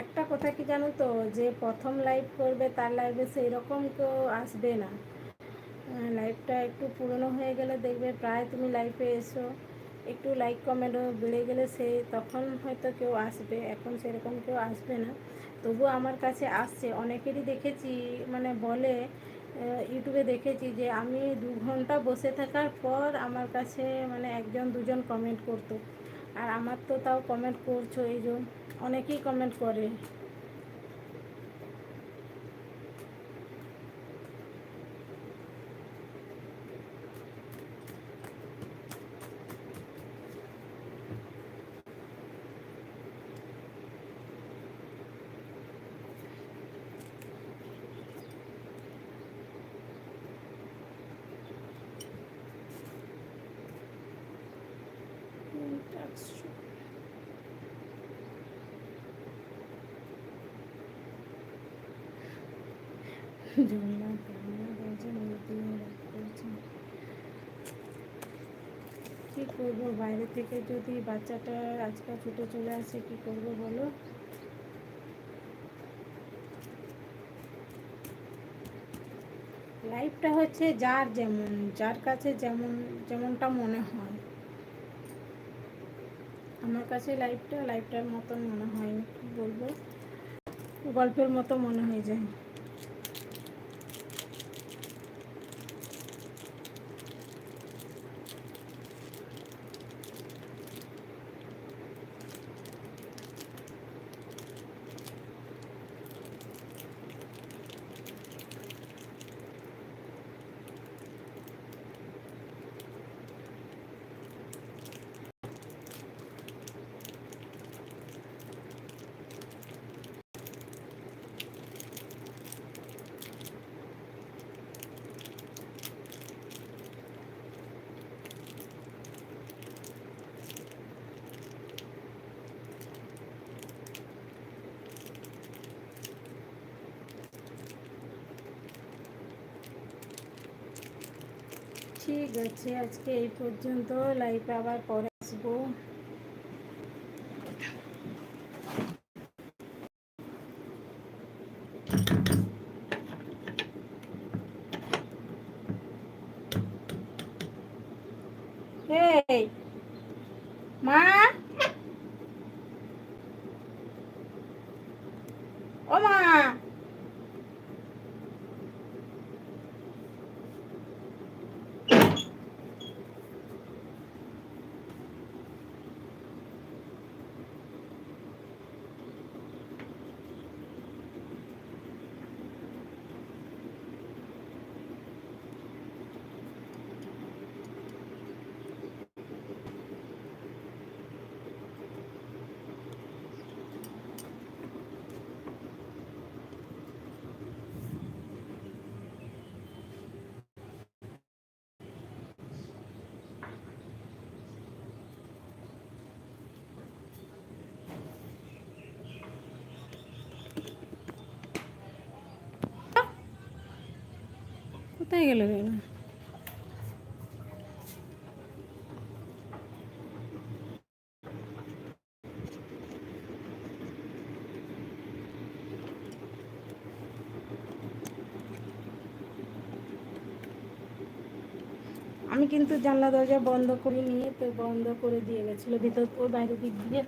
একটা কথা কি জানো তো, যে প্রথম লাইভ করবে তার লাইভে সেই রকম কেউ আসবে না। লাইভটা একটু পুরনো হয়ে গেলে দেখবে প্রায় তুমি লাইভে এসো। একটু লাইক কমেন্টও বেড়ে গেলে সে তখন হয়তো কেউ আসবে, এখন সেরকম কেউ আসবে না। তবু আমার কাছে আসছে। অনেকেরই দেখেছি মানে বলে ইউটিউবে দেখেছি যে আমি দু ঘণ্টা বসে থাকার পর আমার কাছে মানে একজন দুজন কমেন্ট করতো। আর আমার তো তাও কমেন্ট করছ এই যে অনেকেই কমেন্ট করে। কি করব? বাইরে থেকে যদি বাচ্চাটা আজকাল ছুটে চলে আসে, কি করব বলো? লাইফটা হচ্ছে যার যেমন, যার কাছে যেমন, যেমনটা মনে হয়। আমার কাছে লাইফটা লাইফটার মতন মনে হয় বলব। গল্পের মতো মনে হয়ে যায়। ঠিক আছে আজকে এই পর্যন্ত লাইফে আবার পরে আসবো মা ও কোথায় গেল রে আমি কিন্তু জানলা দরজা বন্ধ করে নিয়ে তো বন্ধ করে দিয়ে গেছিল, ভিতর ওর বাইরের দিক দিয়ে।